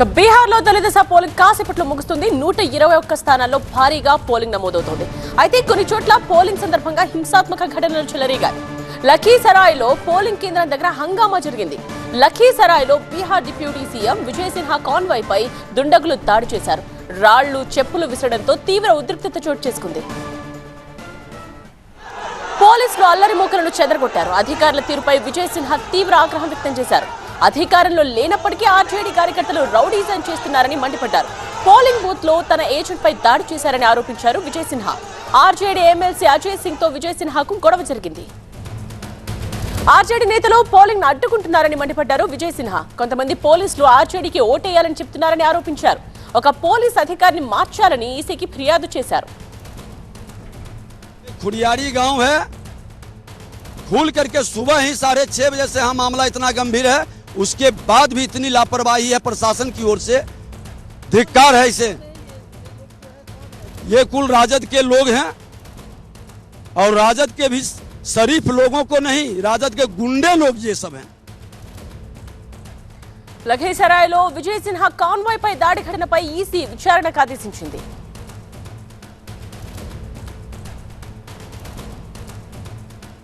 ఇక బీహార్లో దళిత సభ పోలింగ్ కాసేపట్లో ముగుస్తుంది. నూట ఇరవై ఒక్క స్థానాల్లో భారీగా పోలింగ్ నమోదవుతోంది. అయితే కొన్ని చోట్ల పోలింగ్ సందర్భంగా హింసాత్మక ఘటనలు చెలరేగాయి. లఖీసరాయ్లో పోలింగ్ కేంద్రం దగ్గర హంగామా జరిగింది. లఖీసరాయ్లో Bihar deputy CM Vijay Sinha convoy పై దుండగులు దాడి చేశారు. రాళ్ళు చెప్పులు విసరడంతో తీవ్ర ఉద్రిక్తత చోటు చేసుకుంది. పోలీసులు అల్లరి మూకలను చెదరగొట్టారు. అధికారుల తీరుపై విజయ్ సిన్హా తీవ్ర ఆగ్రహం వ్యక్తం చేశారు. అధికారంలో లేనప్పటికీ ఆర్జేడీ కార్యకర్తలు రౌడీజం చేస్తున్నారని మండిపడ్డారు పోలింగ్ బూత్ లో తన ఏజెంట్ పై దాడి చేశారని ఆరోపించారు విజయ్ సిన్హా ఆర్జేడీ ఎమ్మెల్సీ అజయ్ సింగ్ తో విజయ్ సిన్హాకు గొడవ జరిగింది ఆర్జేడీ నేతలు పోలింగ్ ను అడ్డుకుంటున్నారని మండిపడ్డారు విజయ్ సిన్హా కొంతమంది పోలీసులు ఆర్జేడీకి ఓటేయాలని చెప్తున్నారని ఆరోపించారు ఒక పోలీస్ అధికారిని మార్చాలని ఈసీకి ఫిర్యాదు చేశారు खुड़ियारी गांव है खुल करके सुबह ही साढ़े छह बजे से यहाँ मामला इतना गंभीर है उसके बाद भी इतनी लापरवाही है प्रशासन की ओर से धिक्कार है इसे ये कुल राजद के लोग हैं और राजद के भी शरीफ लोगों को नहीं राजद के गुंडे लोग ये सब हैं లఖీసరాయ్లో విజయ్ సిన్హా కాన్వాయ్ పై దాడి ఘటనపై ఈసీ విచారణకు ఆదేశించింది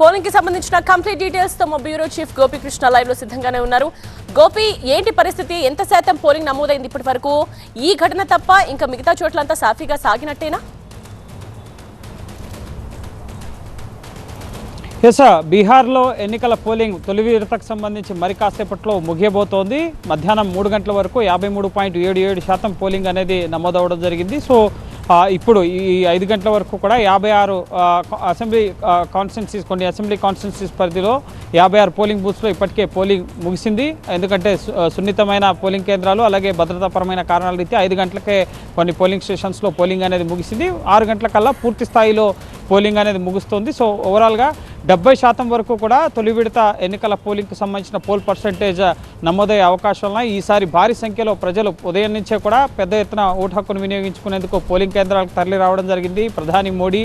పోలింగ్కి సంబంధించిన కంప్లీట్ డీటెయిల్స్తో మా బ్యూరో చీఫ్ గోపికృష్ణ లైవ్లో సిద్ధంగానే ఉన్నారు. గోపి ఏంటి పరిస్థితి? ఎంత శాతం పోలింగ్ నమోదైంది ఇప్పటి వరకు ఈ ఘటన తప్ప ఇంకా మిగతా చోట్లంతా సాఫీగా సాగినట్టేనా? ఎస్ బీహార్లో ఎన్నికల పోలింగ్ తొలి విడతకు సంబంధించి మరి కాసేపట్లో ముగియబోతోంది. మధ్యాహ్నం మూడు గంటల వరకు యాభై మూడు పాయింట్ ఏడు ఏడు శాతం పోలింగ్ అనేది నమోదవడం జరిగింది. సో ఇప్పుడు ఈ ఐదు గంటల వరకు కూడా యాభై ఆరు అసెంబ్లీ కాన్స్టిట్యున్సీస్ కొన్ని అసెంబ్లీ కాన్స్టిట్యున్సీస్ పరిధిలో యాభై ఆరు పోలింగ్ బూత్స్లో ఇప్పటికే పోలింగ్ ముగిసింది. ఎందుకంటే సు- సున్నితమైన పోలింగ్ కేంద్రాలు అలాగే భద్రతాపరమైన కారణాల రీత్యా ఐదు గంటలకే కొన్ని పోలింగ్ స్టేషన్స్లో పోలింగ్ అనేది ముగిసింది. ఆరు గంటలకల్లా పూర్తి స్థాయిలో పోలింగ్ అనేది ముగుస్తుంది. సో ఓవరాల్గా డెబ్బై శాతం వరకు కూడా తొలి విడత ఎన్నికల పోలింగ్కు సంబంధించిన పోల్ పర్సంటేజ్ నమోదయ్యే అవకాశం ఉన్నాయి. ఈసారి భారీ సంఖ్యలో ప్రజలు ఉదయం నుంచే కూడా పెద్ద ఎత్తున ఓటు హక్కును వినియోగించుకునేందుకు పోలింగ్ కేంద్రాలకు తరలి రావడం జరిగింది. ప్రధాని మోడీ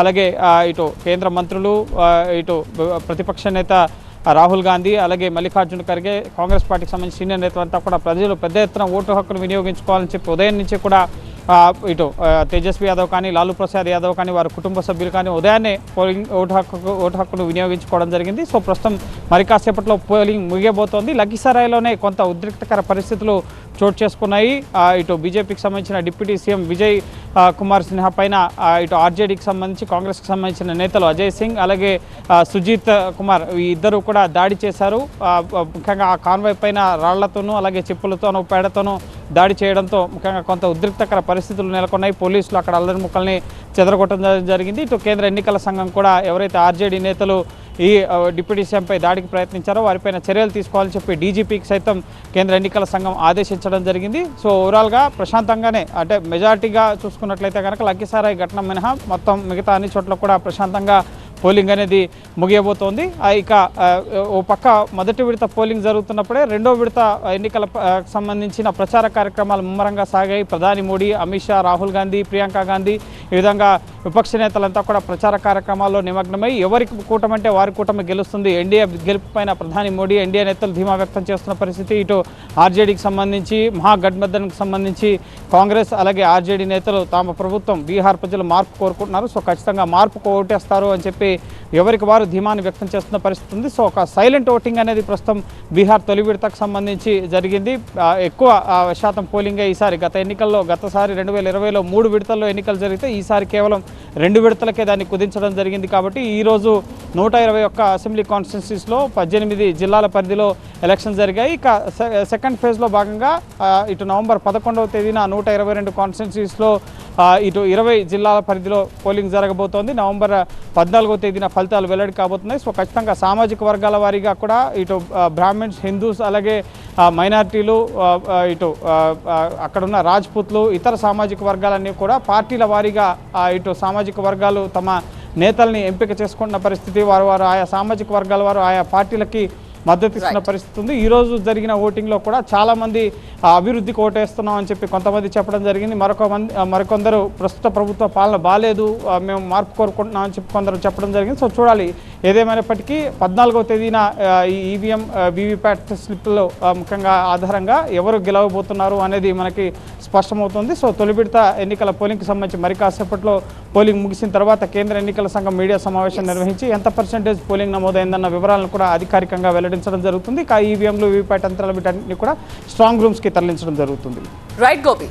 అలాగే ఇటు కేంద్ర మంత్రులు ఇటు ప్రతిపక్ష నేత రాహుల్ గాంధీ అలాగే మల్లికార్జున ఖర్గే కాంగ్రెస్ పార్టీకి సంబంధించిన సీనియర్ నేతలంతా కూడా ప్రజలు పెద్ద ఎత్తున ఓటు హక్కును వినియోగించుకోవాలని చెప్పి ఉదయం నుంచి కూడా ఇటు తేజస్వి యాదవ్ కానీ లాలూ ప్రసాద్ యాదవ్ కానీ వారి కుటుంబ సభ్యులు కానీ ఉదయాన్నే పోలింగ్ ఓటు హక్కు ఓటు హక్కును వినియోగించుకోవడం జరిగింది. సో ప్రస్తుతం మరి కాసేపట్లో పోలింగ్ ముగియబోతోంది. లఖీసరాయ్లోనే కొంత ఉద్రిక్తకర పరిస్థితులు చోటు చేసుకున్నాయి. ఇటు బీజేపీకి సంబంధించిన డిప్యూటీ సీఎం విజయ్ కుమార్ సిన్హా పైన ఇటు ఆర్జేడీకి సంబంధించి కాంగ్రెస్కి సంబంధించిన నేతలు అజయ్ సింగ్ అలాగే సుజీత్ కుమార్ ఈ ఇద్దరు కూడా దాడి చేశారు. ముఖ్యంగా ఆ కాన్వాయ్ పైన రాళ్ళతోనూ అలాగే చెప్పులతోనూ పేడతోనూ దాడి చేయడంతో ముఖ్యంగా కొంత ఉద్రిక్తకర పరిస్థితులు నెలకొన్నాయి. పోలీసులు అక్కడ అల్లరి ముక్కల్ని చెదరగొట్టడం జరిగింది. ఇటు కేంద్ర ఎన్నికల సంఘం కూడా ఎవరైతే ఆర్జేడీ నేతలు ఈ డిప్యూటీ సీఎంపై దాడికి ప్రయత్నించారో వారిపైన చర్యలు తీసుకోవాలని చెప్పి డీజీపీకి సైతం కేంద్ర ఎన్నికల సంఘం ఆదేశించడం జరిగింది. సో ఓవరాల్గా ప్రశాంతంగానే అంటే మెజార్టీగా చూసుకున్నట్లయితే కనుక లక్కీసారాయి ఘటన మినహా మొత్తం మిగతా అన్ని చోట్ల కూడా ప్రశాంతంగా పోలింగ్ అనేది ముగియబోతోంది. ఆ, ఇక ఓ పక్క మొదటి విడత పోలింగ్ జరుగుతున్నప్పుడే రెండో విడత ఎన్నికల సంబంధించిన ప్రచార కార్యక్రమాలు ముమ్మరంగా సాగాయి. ప్రధాని మోడీ అమిత్ షా రాహుల్ గాంధీ ప్రియాంక గాంధీ ఈ విధంగా విపక్ష నేతలంతా కూడా ప్రచార కార్యక్రమాల్లో నిమగ్నమై ఎవరికి కూటమంటే వారి కూటమి గెలుస్తుంది. ఎన్డీఏ గెలుపుపైన ప్రధాని మోడీ ఎన్డీఏ నేతలు ధీమా వ్యక్తం చేస్తున్న పరిస్థితి ఇటు ఆర్జేడీకి సంబంధించి మహాగఠబంధన్కి సంబంధించి కాంగ్రెస్ అలాగే ఆర్జేడీ నేతలు తమ ప్రభుత్వం బీహార్ ప్రజలు మార్పు కోరుకుంటున్నారు. సో ఖచ్చితంగా మార్పు ఓటేస్తారు అని చెప్పి ఎవరికి వారు ధీమాన్ని వ్యక్తం చేస్తున్న పరిస్థితి ఉంది. సో ఒక సైలెంట్ ఓటింగ్ అనేది ప్రస్తుతం బీహార్ తొలి విడతకు సంబంధించి జరిగింది. ఎక్కువ శాతం పోలింగే ఈసారి గత ఎన్నికల్లో గతసారి రెండు వేల ఇరవైలో మూడు విడతల్లో ఎన్నికలు జరిగితే ఈసారి కేవలం రెండు విడతలకే దాన్ని కుదించడం జరిగింది కాబట్టి ఈరోజు నూట ఇరవై ఒక్క అసెంబ్లీ కాన్స్టిట్యున్సీస్లో పద్దెనిమిది జిల్లాల పరిధిలో ఎలక్షన్ జరిగాయి. ఇక సెకండ్ ఫేజ్లో భాగంగా ఇటు నవంబర్ పదకొండవ తేదీన నూట ఇరవై రెండు కాన్స్టిట్యున్సీస్లో ఇటు ఇరవై జిల్లాల పరిధిలో పోలింగ్ జరగబోతోంది. నవంబర్ పద్నాలుగో తేదీన ఫలితాలు వెల్లడి కాబోతున్నాయి. సో ఖచ్చితంగా సామాజిక వర్గాల వారీగా కూడా ఇటు బ్రాహ్మిన్స్ హిందూస్ అలాగే మైనార్టీలు మైనారిటీలు ఇటు అక్కడున్న రాజ్పుత్లు ఇతర సామాజిక వర్గాలన్నీ కూడా పార్టీల వారీగా ఇటు సామాజిక వర్గాలు తమ నేతల్ని ఎంపిక చేసుకున్న పరిస్థితి వారు వారు ఆయా సామాజిక వర్గాల వారు ఆయా పార్టీలకి మద్దతు ఇస్తున్న పరిస్థితి ఉంది. ఈ రోజు జరిగిన ఓటింగ్లో కూడా చాలా మంది ఆ, అభివృద్ధికి ఓటేస్తున్నాం అని చెప్పి కొంతమంది చెప్పడం జరిగింది. మరొక మంది మరికొందరు ప్రస్తుత ప్రభుత్వ పాలన బాగాలేదు మేము మార్పు కోరుకుంటున్నాం అని చెప్పి కొందరు చెప్పడం జరిగింది. సో చూడాలి ఏదేమైనప్పటికీ పద్నాలుగవ తేదీన ఈ ఈవీఎం వీవీప్యాట్ స్లిప్లో ముఖ్యంగా ఆధారంగా ఎవరు గెలవబోతున్నారు అనేది మనకి స్పష్టమవుతుంది. సో తొలి విడత ఎన్నికల పోలింగ్కి సంబంధించి మరి కాసేపట్లో పోలింగ్ ముగిసిన తర్వాత కేంద్ర ఎన్నికల సంఘం మీడియా సమావేశం నిర్వహించి ఎంత పర్సెంటేజ్ పోలింగ్ నమోదైందన్న వివరాలను కూడా అధికారికంగా వెల్లడించడం జరుగుతుంది. ఈవీఎంలు వీవీప్యాట్ యంత్రాలు వీటన్నిటిని కూడా స్ట్రాంగ్ రూమ్స్కి తరలించడం జరుగుతుంది. రైట్ గోపి